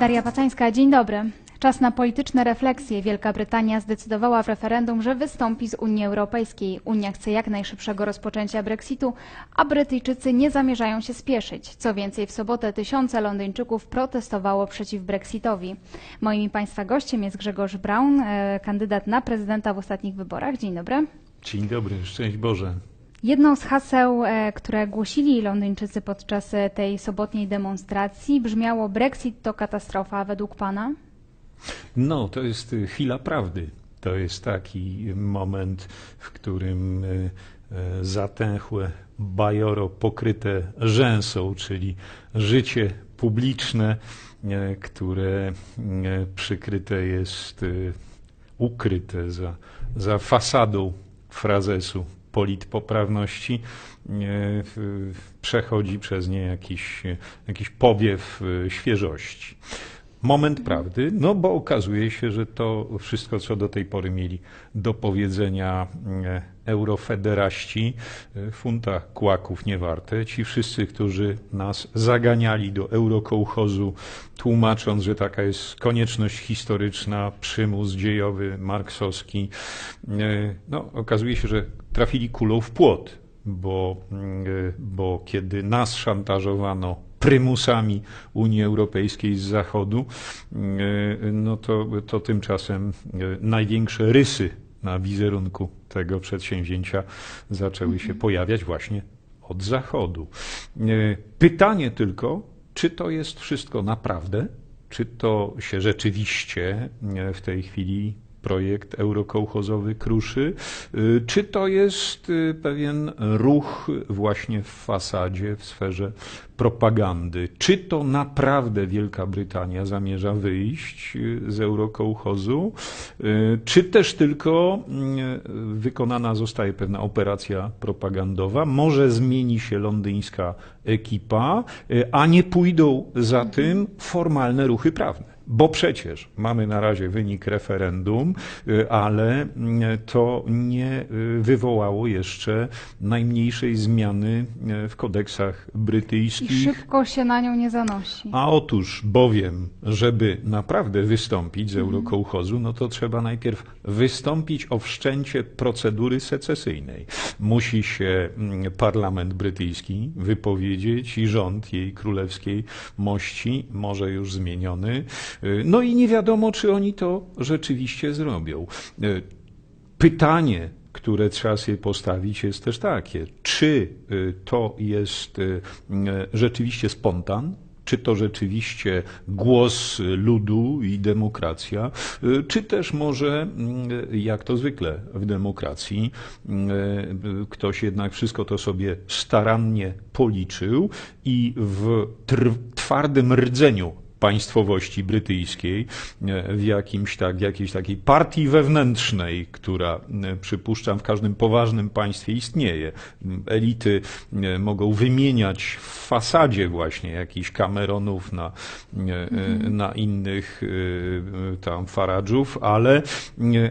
Daria Pacańska, dzień dobry. Czas na polityczne refleksje. Wielka Brytania zdecydowała w referendum, że wystąpi z Unii Europejskiej. Unia chce jak najszybszego rozpoczęcia Brexitu, a Brytyjczycy nie zamierzają się spieszyć. Co więcej, w sobotę tysiące Londyńczyków protestowało przeciw Brexitowi. Moim Państwa gościem jest Grzegorz Braun, e, kandydat na prezydenta w ostatnich wyborach. Dzień dobry. Dzień dobry, szczęść Boże. Jedną z haseł, e, które głosili Londyńczycy podczas e, tej sobotniej demonstracji brzmiało Brexit to katastrofa według Pana? No, to jest y, chwila prawdy. To jest taki moment, w którym zatęchłe bajoro pokryte rzęsą, czyli życie publiczne, które przykryte jest, ukryte za, za fasadą frazesu politpoprawności, y, przechodzi przez nie jakiś, y, jakiś powiew y, świeżości. Moment prawdy, no bo okazuje się, że to wszystko, co do tej pory mieli do powiedzenia e, eurofederaści, e, funta kłaków nie warte. Ci wszyscy, którzy nas zaganiali do eurokołchozu, tłumacząc, że taka jest konieczność historyczna, przymus dziejowy, marksowski, e, no okazuje się, że trafili kulą w płot, bo, e, bo kiedy nas szantażowano prymusami Unii Europejskiej z Zachodu, no to, to tymczasem największe rysy na wizerunku tego przedsięwzięcia zaczęły się pojawiać właśnie od Zachodu. E, Pytanie tylko, czy to jest wszystko naprawdę? Czy to się rzeczywiście e, w tej chwili projekt eurokołchozowy kruszy, y, czy to jest y, pewien ruch właśnie w fasadzie, w sferze propagandy? Czy to naprawdę Wielka Brytania zamierza wyjść y, z eurokołchozu, czy też tylko wykonana zostaje pewna operacja propagandowa? Może zmieni się londyńska ekipa, a nie pójdą za tym formalne ruchy prawne. Bo przecież mamy na razie wynik referendum, y, ale y, to nie y, wywołało jeszcze najmniejszej zmiany w kodeksach I brytyjskich. szybko się na nią nie zanosi. A otóż bowiem, żeby naprawdę wystąpić z eurokołchozu, no to trzeba najpierw wystąpić o wszczęcie procedury secesyjnej. Musi się mm, parlament brytyjski wypowiedzieć i rząd jej królewskiej mości, może już zmieniony. Y, No i nie wiadomo, czy oni to rzeczywiście zrobią. Y, Pytanie, które trzeba sobie postawić, jest też takie: czy y, to jest rzeczywiście spontan? Czy to rzeczywiście głos ludu i demokracja, czy też może, jak to zwykle w demokracji, ktoś jednak wszystko to sobie starannie policzył i w twardym rdzeniu państwowości brytyjskiej, e, w jakimś tak, w jakiejś takiej partii wewnętrznej, która e, przypuszczam w każdym poważnym państwie istnieje. Elity e, mogą wymieniać w fasadzie właśnie jakichś Cameronów na, e, na innych tam Faradżów, ale,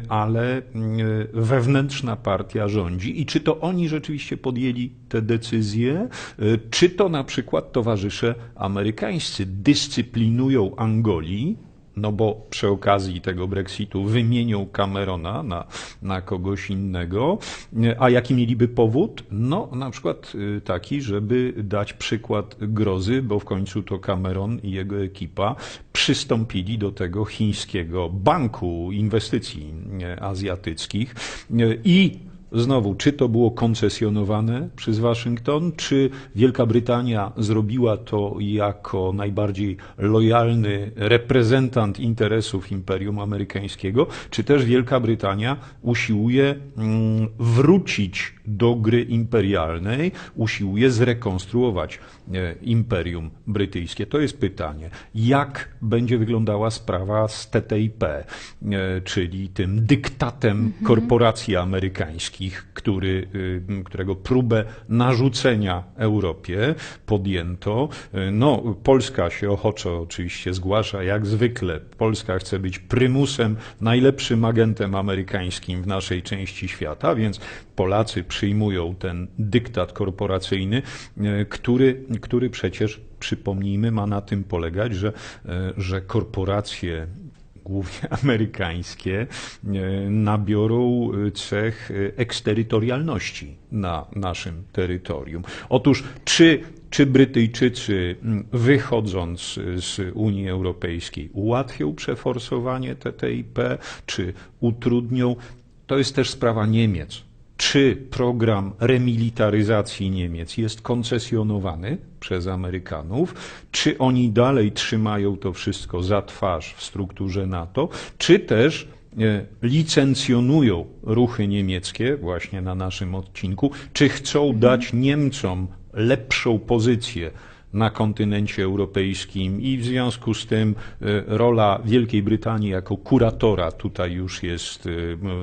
ale wewnętrzna partia rządzi. I czy to oni rzeczywiście podjęli te decyzje, czy to na przykład towarzysze amerykańscy dyscyplinują Angolii, no bo przy okazji tego Brexitu wymienią Camerona na, na kogoś innego, a jaki mieliby powód? No na przykład y, taki, żeby dać przykład grozy, bo w końcu to Cameron i jego ekipa przystąpili do tego chińskiego banku inwestycji e, azjatyckich e, i Znowu, czy to było koncesjonowane przez Waszyngton, czy Wielka Brytania zrobiła to jako najbardziej lojalny reprezentant interesów Imperium Amerykańskiego, czy też Wielka Brytania usiłuje mm, wrócić do gry imperialnej, usiłuje zrekonstruować e, Imperium Brytyjskie? To jest pytanie. Jak będzie wyglądała sprawa z TTIP, e, czyli tym dyktatem korporacji amerykańskich? Który, y, którego próbę narzucenia Europie podjęto. Y, No, Polska się ochoczo oczywiście zgłasza, jak zwykle. Polska chce być prymusem, najlepszym agentem amerykańskim w naszej części świata, więc Polacy przyjmują ten dyktat korporacyjny, y, który, który przecież, przypomnijmy, ma na tym polegać, że, że korporacje głównie amerykańskie, e, nabiorą e, cech e, eksterytorialności na naszym terytorium. Otóż, czy, czy Brytyjczycy, wychodząc z Unii Europejskiej, ułatwią przeforsowanie TTIP, czy utrudnią, to jest też sprawa Niemiec czy program remilitaryzacji Niemiec jest koncesjonowany przez Amerykanów, czy oni dalej trzymają to wszystko za twarz w strukturze NATO, czy też e, licencjonują ruchy niemieckie właśnie na naszym odcinku, czy chcą dać Niemcom lepszą pozycję na kontynencie europejskim i w związku z tym e, rola Wielkiej Brytanii jako kuratora tutaj już jest, e,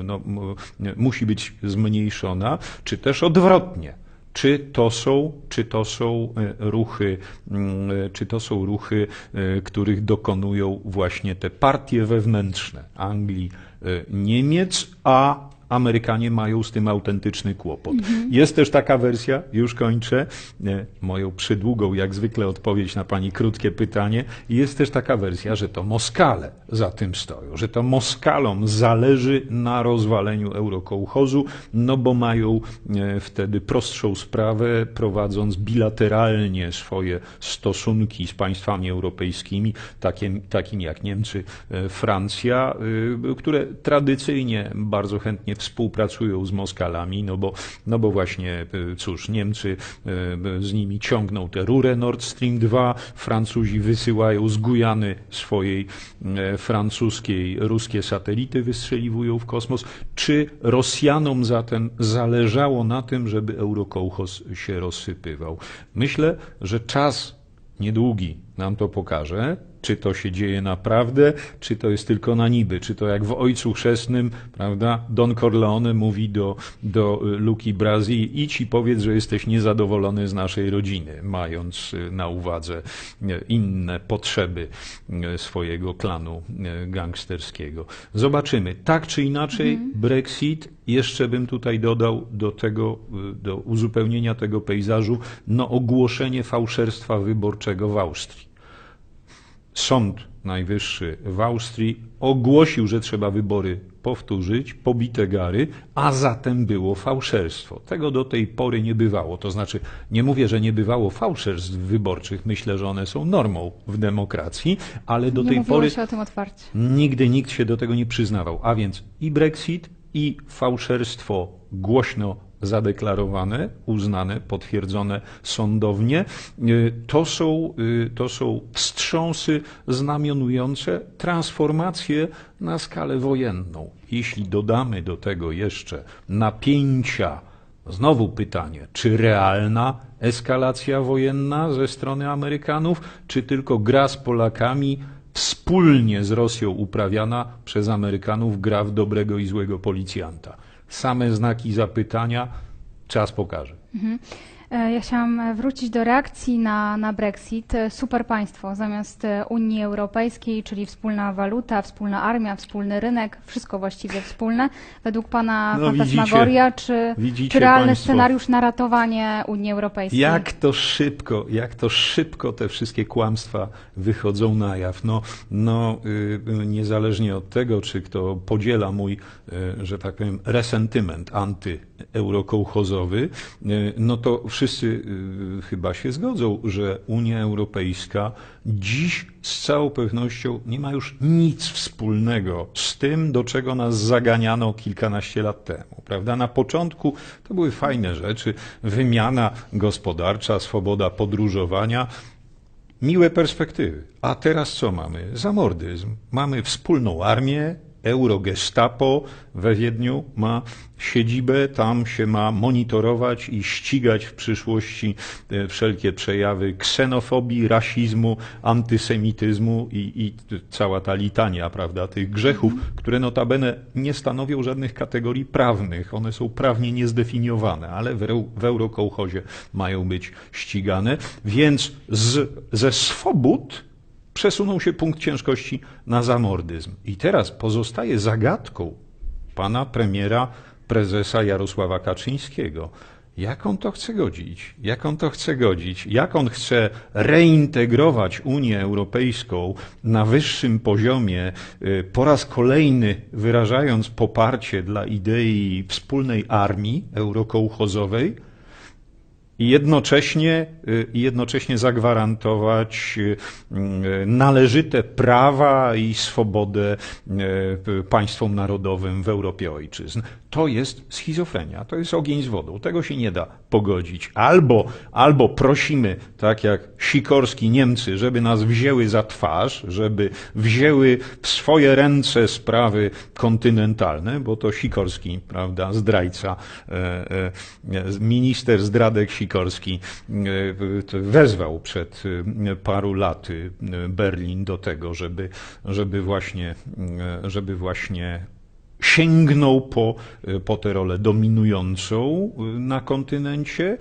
no, m- musi być zmniejszona, czy też odwrotnie. Czy to są, czy to są e, ruchy, e, czy to są ruchy, e, których dokonują właśnie te partie wewnętrzne Anglii, e, Niemiec, a Amerykanie mają z tym autentyczny kłopot. Jest też taka wersja, już kończę, e, moją przydługą, jak zwykle, odpowiedź na Pani krótkie pytanie. Jest też taka wersja, że to Moskale za tym stoją, że to Moskalom zależy na rozwaleniu eurokołchozu, no bo mają e, wtedy prostszą sprawę, prowadząc bilateralnie swoje stosunki z państwami europejskimi, takim, takim jak Niemcy, e, Francja, które tradycyjnie bardzo chętnie współpracują z Moskalami, no bo, no bo właśnie, y, cóż, Niemcy y, z nimi ciągną tę rurę Nord Stream 2, Francuzi wysyłają z Gujany swojej e, francuskiej ruskie satelity wystrzeliwują w kosmos. Czy Rosjanom zatem zależało na tym, żeby eurokołchoz się rozsypywał? Myślę, że czas niedługi nam to pokaże, czy to się dzieje naprawdę, czy to jest tylko na niby, czy to jak w Ojcu Chrzestnym, prawda, Don Corleone mówi do, do y, Luki Brazii, idź i powiedz, że jesteś niezadowolony z naszej rodziny, mając y, na uwadze y, inne potrzeby swojego klanu gangsterskiego. Zobaczymy. Tak czy inaczej, Brexit, jeszcze bym tutaj dodał do tego, do uzupełnienia tego pejzażu, no ogłoszenie fałszerstwa wyborczego w Austrii. Sąd Najwyższy w Austrii ogłosił, że trzeba wybory powtórzyć, pobite gary, a zatem było fałszerstwo. Tego do tej pory nie bywało. To znaczy, nie mówię, że nie bywało fałszerstw wyborczych, myślę, że one są normą w demokracji, ale do nie tej pory się o tym otwarcie. Nigdy nikt się do tego nie przyznawał. A więc i Brexit, i fałszerstwo głośno zadeklarowane, uznane, potwierdzone sądownie, y, to są, y, to są wstrząsy znamionujące transformację na skalę wojenną. Jeśli dodamy do tego jeszcze napięcia, znowu pytanie, czy realna eskalacja wojenna ze strony Amerykanów, czy tylko gra z Polakami, wspólnie z Rosją uprawiana przez Amerykanów gra w dobrego i złego policjanta. Same znaki zapytania, czas pokaże. E, Ja chciałam wrócić do reakcji na, na Brexit. E, Super państwo zamiast e, Unii Europejskiej, czyli wspólna waluta, wspólna armia, wspólny rynek, wszystko właściwie wspólne. Według pana No, fantasmagoria, czy, widzicie czy realny państwo. scenariusz na ratowanie Unii Europejskiej? Jak to szybko, jak to szybko te wszystkie kłamstwa wychodzą na jaw. No, no y, niezależnie od tego, czy kto podziela mój, y, że tak powiem, resentyment antyeuro-kołchozowy, y, no to wszyscy y, chyba się zgodzą, że Unia Europejska dziś z całą pewnością nie ma już nic wspólnego z tym, do czego nas zaganiano kilkanaście lat temu. Prawda? Na początku to były fajne rzeczy, wymiana gospodarcza, swoboda podróżowania, miłe perspektywy. A teraz co mamy? Zamordyzm. Mamy wspólną armię, Eurogestapo we Wiedniu ma siedzibę, tam się ma monitorować i ścigać w przyszłości e, wszelkie przejawy ksenofobii, rasizmu, antysemityzmu i, i cała ta litania, prawda, tych grzechów, które notabene nie stanowią żadnych kategorii prawnych. One są prawnie niezdefiniowane, ale w, w Eurokołchozie mają być ścigane. Więc z, ze swobód przesunął się punkt ciężkości na zamordyzm. I teraz pozostaje zagadką pana premiera, prezesa Jarosława Kaczyńskiego. Jak on to chce godzić? Jak on to chce godzić? Jak on chce reintegrować Unię Europejską na wyższym poziomie, y, po raz kolejny wyrażając poparcie dla idei wspólnej armii eurokołchozowej, i jednocześnie, i jednocześnie zagwarantować y, y, należyte prawa i swobodę y, państwom narodowym w Europie ojczyzn. To jest schizofrenia, to jest ogień z wodą. Tego się nie da pogodzić. Albo, albo prosimy, tak jak Sikorski Niemcy, żeby nas wzięły za twarz, żeby wzięły w swoje ręce sprawy kontynentalne, bo to Sikorski, prawda, zdrajca, e, e, minister zdradek Sikorski e, wezwał przed e, paru laty e, Berlin do tego, żeby, żeby właśnie, e, żeby właśnie sięgnął po, po tę rolę dominującą na kontynencie.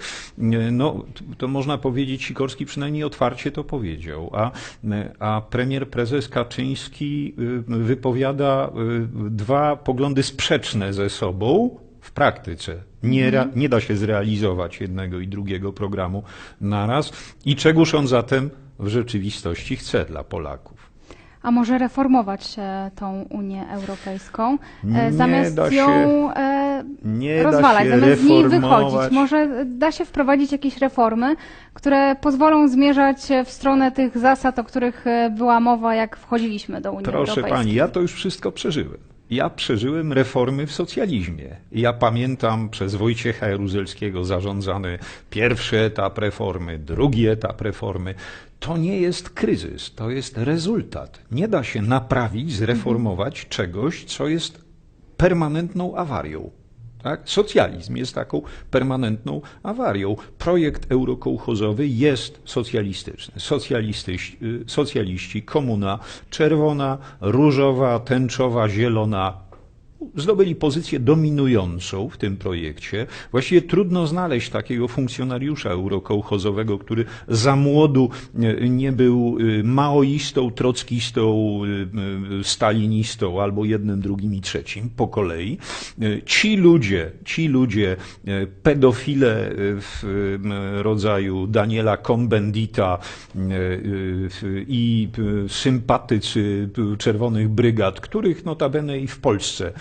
No, to można powiedzieć, Sikorski przynajmniej otwarcie to powiedział, a, a premier prezes Kaczyński wypowiada dwa poglądy sprzeczne ze sobą w praktyce. Nie, ra- nie da się zrealizować jednego i drugiego programu naraz. I czegoż on zatem w rzeczywistości chce dla Polaków? A może reformować e, tą Unię Europejską, Nie e, zamiast da się- ją e, Nie rozwalać, da się zamiast z niej wychodzić. Może da się wprowadzić jakieś reformy, które pozwolą zmierzać w stronę tych zasad, o których była mowa, jak wchodziliśmy do Unii Proszę Europejskiej. pani, ja to już wszystko przeżyłem. Ja przeżyłem reformy w socjalizmie. Ja pamiętam przez Wojciecha Jaruzelskiego zarządzany pierwszy etap reformy, drugi etap reformy. To nie jest kryzys, to jest rezultat. Nie da się naprawić, zreformować czegoś, co jest permanentną awarią. Tak? Socjalizm jest taką permanentną awarią. Projekt eurokołchozowy jest socjalistyczny. Socjalistyś, y, socjaliści, komuna czerwona, różowa, tęczowa, zielona zdobyli pozycję dominującą w tym projekcie. Właściwie trudno znaleźć takiego funkcjonariusza eurokołchozowego, który za młodu e, nie był e, maoistą, trockistą, e, stalinistą albo jednym, drugim i trzecim po kolei. Ci ludzie, ci ludzie, pedofile w rodzaju Daniela Cohn-Bendita e, i sympatycy Czerwonych Brygad, których notabene i w Polsce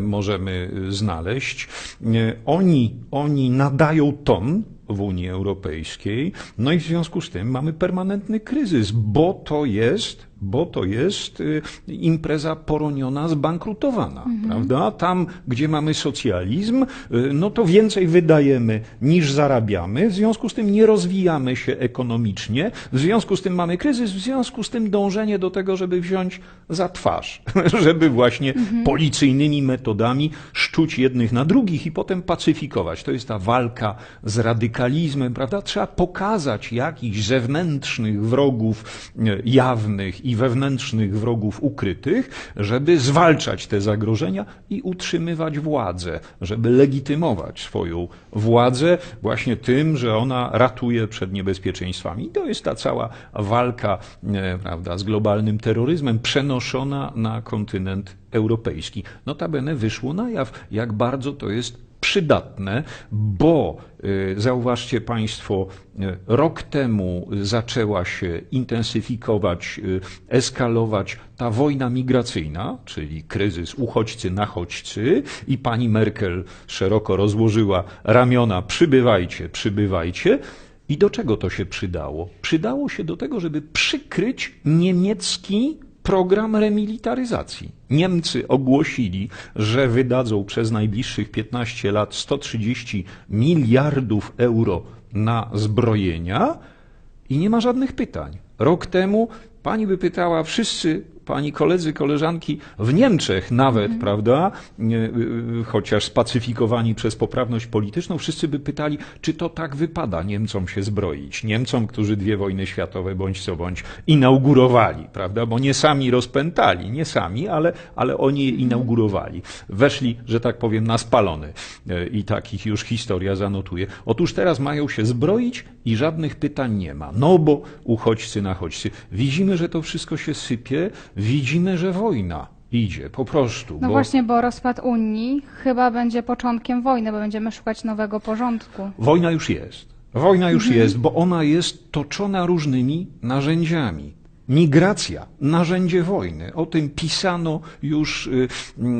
możemy znaleźć. E, Oni, oni nadają ton w Unii Europejskiej, no i w związku z tym mamy permanentny kryzys, bo to jest, bo to jest y, impreza poroniona, zbankrutowana, prawda? Tam, gdzie mamy socjalizm, y, no to więcej wydajemy niż zarabiamy, w związku z tym nie rozwijamy się ekonomicznie, w związku z tym mamy kryzys, w związku z tym dążenie do tego, żeby wziąć za twarz, żeby właśnie policyjnymi metodami szczuć jednych na drugich i potem pacyfikować. To jest ta walka z radykalizmem, prawda? Trzeba pokazać jakichś zewnętrznych wrogów e, jawnych i wewnętrznych wrogów ukrytych, żeby zwalczać te zagrożenia i utrzymywać władzę, żeby legitymować swoją władzę właśnie tym, że ona ratuje przed niebezpieczeństwami. I to jest ta cała walka e, prawda, z globalnym terroryzmem przenoszona na kontynent europejski. Notabene wyszło na jaw, jak bardzo to jest przydatne, bo y, zauważcie Państwo, y, rok temu zaczęła się intensyfikować, y, eskalować ta wojna migracyjna, czyli kryzys uchodźcy nachodźcy i pani Merkel szeroko rozłożyła ramiona, przybywajcie, przybywajcie. I do czego to się przydało? Przydało się do tego, żeby przykryć niemiecki program remilitaryzacji. Niemcy ogłosili, że wydadzą przez najbliższych 15 lat 130 miliardów euro na zbrojenia i nie ma żadnych pytań. Rok temu pani by pytała wszyscy, pani koledzy, koleżanki w Niemczech nawet, prawda, nie, y, y, chociaż spacyfikowani przez poprawność polityczną, wszyscy by pytali, czy to tak wypada Niemcom się zbroić. Niemcom, którzy dwie wojny światowe bądź co bądź inaugurowali, prawda, bo nie sami rozpętali, nie sami, ale, ale oni je inaugurowali. Weszli, że tak powiem, na spalony e, i takich już historia zanotuje. Otóż teraz mają się zbroić i żadnych pytań nie ma. No bo uchodźcy, nachodźcy. Widzimy, że to wszystko się sypie, widzimy, że wojna idzie, po prostu. No bo właśnie, bo rozpad Unii chyba będzie początkiem wojny, bo będziemy szukać nowego porządku. Wojna już jest. Wojna już jest, bo ona jest toczona różnymi narzędziami. Migracja, narzędzie wojny. O tym pisano już, y,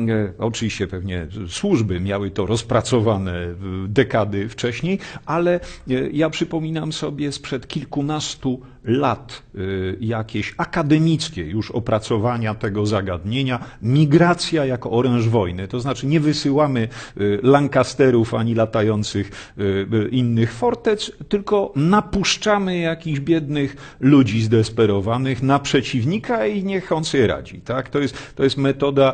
y, oczywiście pewnie służby miały to rozpracowane y, dekady wcześniej, ale y, ja przypominam sobie sprzed kilkunastu lat y, jakieś akademickie już opracowania tego zagadnienia. Migracja jako oręż wojny. To znaczy nie wysyłamy y, Lancasterów ani latających y, innych fortec, tylko napuszczamy jakichś biednych ludzi zdesperowanych na przeciwnika i niech on sobie radzi. Tak? To, jest, to jest metoda,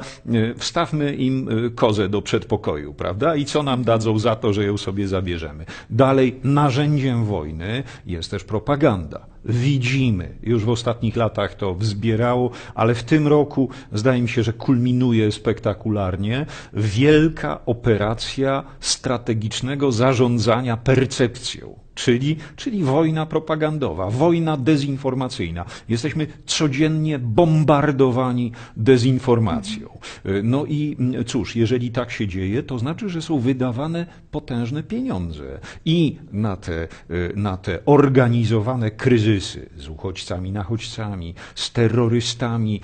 wstawmy im kozę do przedpokoju, prawda? I co nam dadzą za to, że ją sobie zabierzemy. Dalej, narzędziem wojny jest też propaganda. Widzimy, już w ostatnich latach to wzbierało, ale w tym roku zdaje mi się, że kulminuje spektakularnie wielka operacja strategicznego zarządzania percepcją. Czyli, czyli wojna propagandowa, wojna dezinformacyjna. Jesteśmy codziennie bombardowani dezinformacją. No i cóż, jeżeli tak się dzieje, to znaczy, że są wydawane potężne pieniądze i na te, na te organizowane kryzysy z uchodźcami, nachodźcami, z terrorystami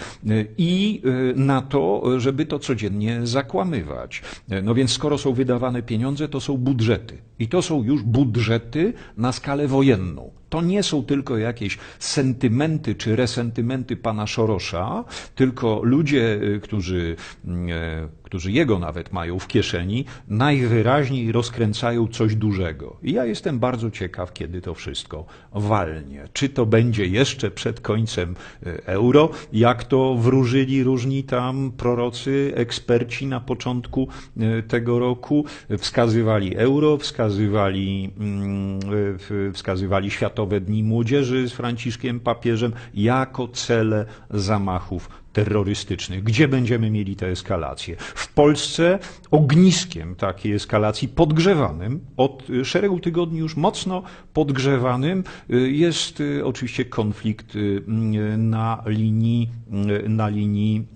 i na to, żeby to codziennie zakłamywać. No więc skoro są wydawane pieniądze, to są budżety. I to są już budżety na skalę wojenną. To nie są tylko jakieś sentymenty czy resentymenty pana Szorosza, tylko ludzie, y, którzy, e, którzy jego nawet mają w kieszeni, najwyraźniej rozkręcają coś dużego. I ja jestem bardzo ciekaw, kiedy to wszystko walnie. Czy to będzie jeszcze przed końcem e, euro, jak to wróżyli różni tam prorocy, eksperci na początku e, tego roku, wskazywali euro, wskazywali, mm, wskazywali Światowe Dni Młodzieży z Franciszkiem Papieżem jako cele zamachów terrorystycznych. Gdzie będziemy mieli tę eskalację? W Polsce ogniskiem takiej eskalacji, podgrzewanym, od szeregu tygodni już mocno podgrzewanym, y, jest y, oczywiście konflikt y, mm, na linii, na linii,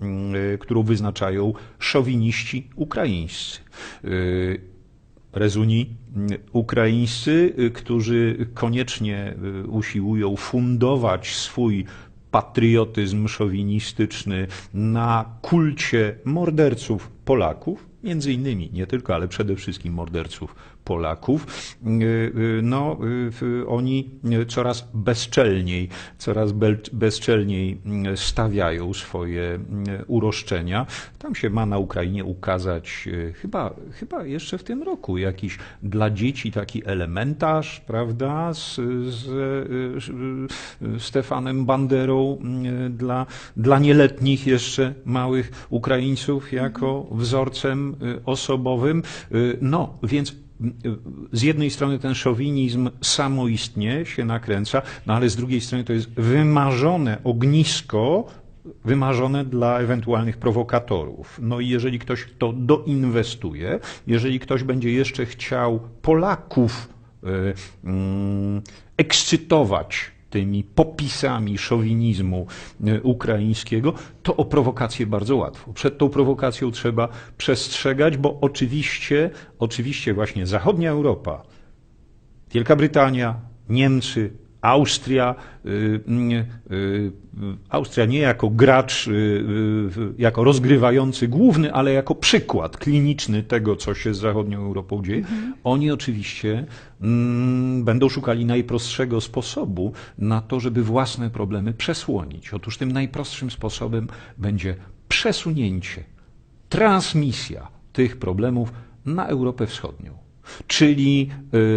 którą wyznaczają szowiniści ukraińscy. Rezuni mm, ukraińscy, y, którzy koniecznie y, usiłują fundować swój patriotyzm szowinistyczny na kulcie morderców Polaków, między innymi, nie tylko, ale przede wszystkim morderców Polaków, y, y, no, y, oni coraz bezczelniej, coraz bezczelniej y, stawiają swoje y, uroszczenia. Tam się ma na Ukrainie ukazać chyba, chyba jeszcze w tym roku jakiś dla dzieci taki elementarz, prawda, z, z y, Stefanem Banderą y, dla, dla nieletnich jeszcze małych Ukraińców jako wzorcem y, osobowym. No, więc z jednej strony ten szowinizm samoistnie się nakręca, no ale z drugiej strony to jest wymarzone ognisko, wymarzone dla ewentualnych prowokatorów. No i jeżeli ktoś to doinwestuje, jeżeli ktoś będzie jeszcze chciał Polaków y, mm, ekscytować tymi popisami szowinizmu y, ukraińskiego, to o prowokację bardzo łatwo. Przed tą prowokacją trzeba przestrzegać, bo oczywiście, oczywiście właśnie zachodnia Europa, Wielka Brytania, Niemcy, Austria, y, y, y, Austria nie jako gracz, jako rozgrywający główny, ale jako przykład kliniczny tego, co się z zachodnią Europą dzieje. Oni oczywiście mm, będą szukali najprostszego sposobu na to, żeby własne problemy przesłonić. Otóż tym najprostszym sposobem będzie przesunięcie, transmisja tych problemów na Europę Wschodnią. Czyli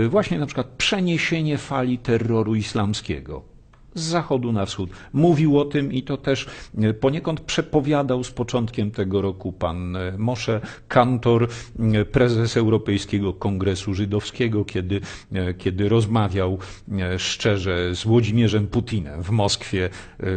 y, właśnie na przykład przeniesienie fali terroru islamskiego z zachodu na wschód. Mówił o tym i to też e, poniekąd przepowiadał z początkiem tego roku pan e, Moshe Kantor, prezes Europejskiego Kongresu Żydowskiego, kiedy, kiedy rozmawiał szczerze z Włodzimierzem Putinem w Moskwie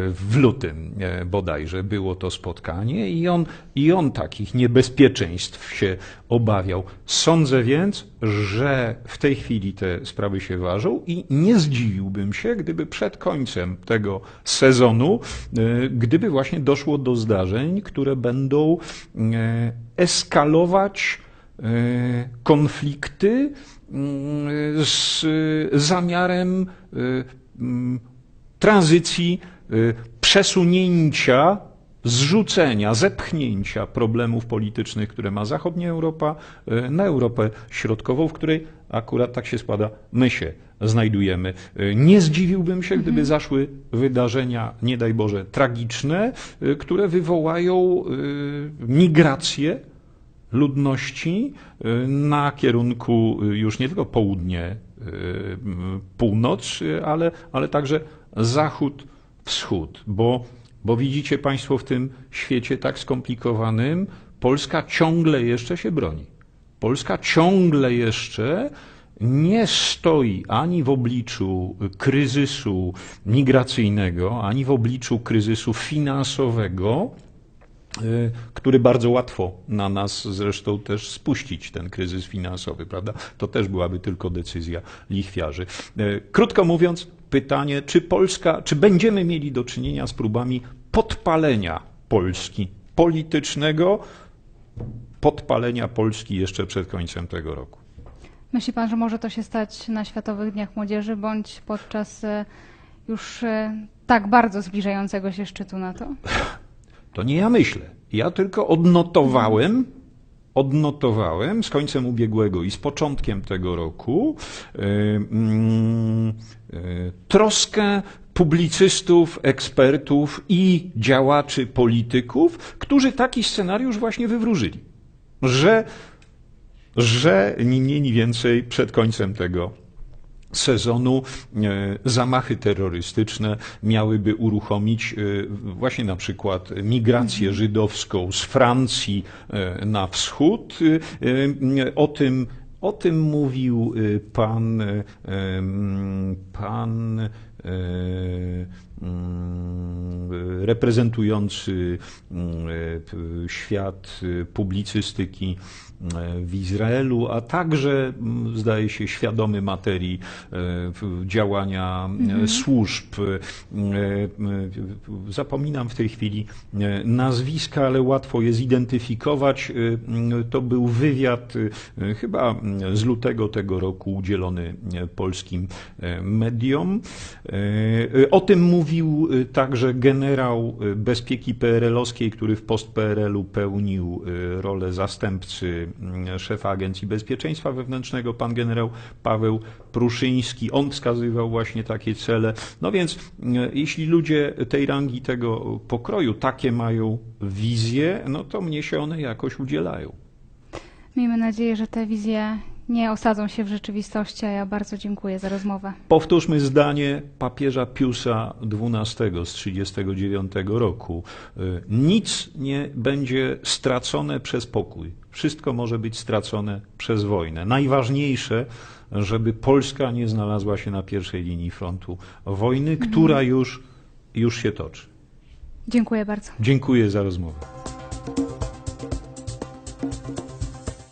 w lutym bodajże było to spotkanie i on, i on takich niebezpieczeństw się obawiał. Sądzę więc, że w tej chwili te sprawy się ważą i nie zdziwiłbym się, gdyby przed końcem tego sezonu, e, gdyby właśnie doszło do zdarzeń, które będą e, eskalować e, konflikty mm, z zamiarem tranzycji, przesunięcia, zrzucenia, zepchnięcia problemów politycznych, które ma zachodnia Europa, y, na Europę Środkową, w której akurat tak się składa, my się znajdujemy. Y, Nie zdziwiłbym się, gdyby zaszły wydarzenia, nie daj Boże, tragiczne, y, które wywołają migrację ludności na kierunku już nie tylko południe, północ, ale, ale także zachód, wschód. Bo, bo widzicie Państwo w tym świecie tak skomplikowanym, Polska ciągle jeszcze się broni. Polska ciągle jeszcze nie stoi ani w obliczu kryzysu migracyjnego, ani w obliczu kryzysu finansowego, y, który bardzo łatwo na nas zresztą też spuścić, ten kryzys finansowy, prawda? To też byłaby tylko decyzja lichwiarzy. Y, Krótko mówiąc, pytanie, czy Polska, czy będziemy mieli do czynienia z próbami podpalenia Polski politycznego, podpalenia Polski jeszcze przed końcem tego roku? Myśli pan, że może to się stać na Światowych Dniach Młodzieży bądź podczas e, już e, tak bardzo zbliżającego się szczytu NATO? To nie ja myślę. Ja tylko odnotowałem, odnotowałem z końcem ubiegłego i z początkiem tego roku yy, mm, yy, troskę publicystów, ekspertów i działaczy polityków, którzy taki scenariusz właśnie wywróżyli. Że, że ni mniej, ni więcej przed końcem tego sezonu e, zamachy terrorystyczne miałyby uruchomić e, właśnie na przykład migrację żydowską z Francji e, na wschód. O tym, o tym mówił pan, pan reprezentujący mm, e, świat e, publicystyki e, w Izraelu, a także, mm, zdaje się, świadomy materii e, działania e, służb. E, e, Zapominam w tej chwili e, nazwiska, ale łatwo je zidentyfikować. E, mm, To był wywiad e, chyba mm, z lutego tego roku udzielony e, polskim e, mediom. E, e, O tym mówił e, także generał bezpieki PRL-owskiej, który w post-PRL-u pełnił rolę zastępcy mm, szefa Agencji Bezpieczeństwa Wewnętrznego, pan generał Paweł Pruszyński. On wskazywał właśnie takie cele. No więc jeśli ludzie tej rangi, tego pokroju takie mają wizje, no to mnie się one jakoś udzielają. Miejmy nadzieję, że te wizje nie osadzą się w rzeczywistości, a ja bardzo dziękuję za rozmowę. Powtórzmy zdanie papieża Piusa XII z 1939 roku. Y, Nic nie będzie stracone przez pokój. Wszystko może być stracone przez wojnę. Najważniejsze, żeby Polska nie znalazła się na pierwszej linii frontu wojny, która już, już się toczy. Dziękuję bardzo. Dziękuję za rozmowę.